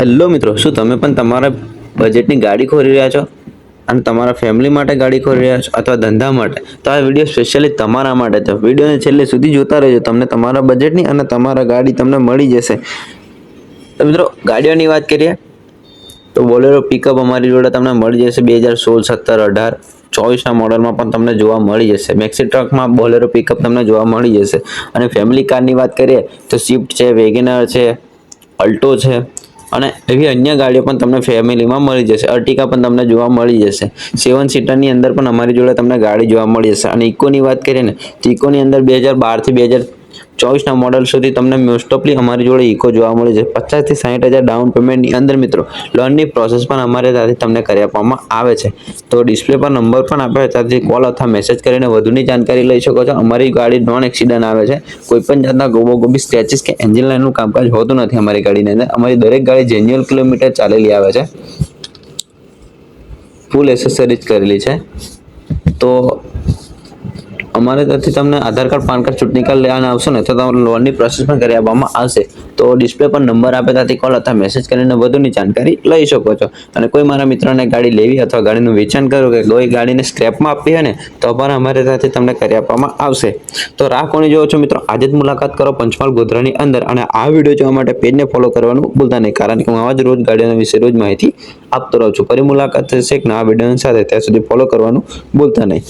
Hello મિત્રો, શું તમે પણ તમારા બજેટની ગાડી ખોરી રહ્યા છો? અને તમારા ફેમિલી માટે ગાડી ખોરી રહ્યા છો અથવા ધંધા માટે? તો આ વીડિયો સ્પેશિયલી તમારા માટે છે. વિડીયોને છેલ્લે સુધી જોતા રહેજો. તમને તમારા બજેટની અને તમારા ગાડી તમને મળી જશે. તો મિત્રો, ગાડીઓની વાત કરીએ, તો બોલેરો પિકઅપ અમારી જોડે તમને મળી જશે બે હજાર સોળ, સત્તર, અઢાર ચોવીસના મોડલમાં પણ તમને જોવા મળી જશે. મેક્સી ટ્રકમાં બોલેરો પિકઅપ તમને જોવા મળી જશે. અને ફેમિલી કારની વાત કરીએ, તો સ્વિફ્ટ છે વેગેનર છે અલ્ટો છે અને એવી અન્ય ગાડીઓ પણ તમને ફેમિલીમાં મળી જશે. અર્ટિકા પણ તમને જોવા મળી જશે. સેવન સીટરની અંદર પણ અમારી જોડે તમને ગાડી જોવા મળી જશે. અને ઇકોની વાત કરીએ ને, તો ઇકોની અંદર બે હજાર બારથી બે હજાર ચોવીસના મોડલ સુધી તમને મોસ્ટ ઓફલી અમારી જોડે ઇકો જોવા મળે છે. પચાસથી સાઠ હજાર ડાઉન પેમેન્ટની અંદર મિત્રો લોનની પ્રોસેસ પણ અમારે ત્યાંથી તમને કરી આપવામાં આવે છે. તો ડિસ્પ્લે પર નંબર પણ આપ્યો ત્યાંથી કોલ અથવા મેસેજ કરીને વધુની જાણકારી લઈ શકો છો. અમારી ગાડી નોન એક્સિડન્ટ આવે છે. કોઈપણ જાતના ગોબો ગોબી સ્ક્રેચીસ કે એન્જિન લાઇનનું કામકાજ હોતું નથી અમારી ગાડીની અંદર. અમારી દરેક ગાડી જેન્યુઅલ કિલોમીટર ચાલેલી આવે છે. ફૂલ એસેસરીજ કરેલી છે. તો અમારે ત્યાંથી તમને આધાર કાર્ડ, પાન કાર્ડ, ચૂંટણી કાર્ડ લેવાના આવશો ને તો તમારે લોનની પ્રોસેસ પણ કરી આપવામાં આવશે. તો ડિસ્પ્લે પર નંબર આપે ત્યાંથી કોલ અથવા મેસેજ કરીને વધુની જાણકારી લઈ શકો છો. અને કોઈ મારા મિત્રોને ગાડી લેવી અથવા ગાડીનું વેચાણ કરવું કે કોઈ ગાડીને સ્ક્રેપમાં આપવી હોય ને, તો પણ અમારે ત્યાંથી તમને કરી આપવામાં આવશે. તો રાહ કોની જોવો છો મિત્રો? આજે જ મુલાકાત કરો પંચમહાલ ગોધરાની અંદર અને આ વીડિયો જોવા માટે પેજને ફોલો કરવાનું ભૂલતા નહીં, કારણ કે હું આવા જ રોજ ગાડીઓના વિશે રોજ માહિતી આપતો રહું છું. ફરી મુલાકાત થશે એક નવા વીડિયો સાથે. ત્યાં સુધી ફોલો કરવાનું ભૂલતા નહીં.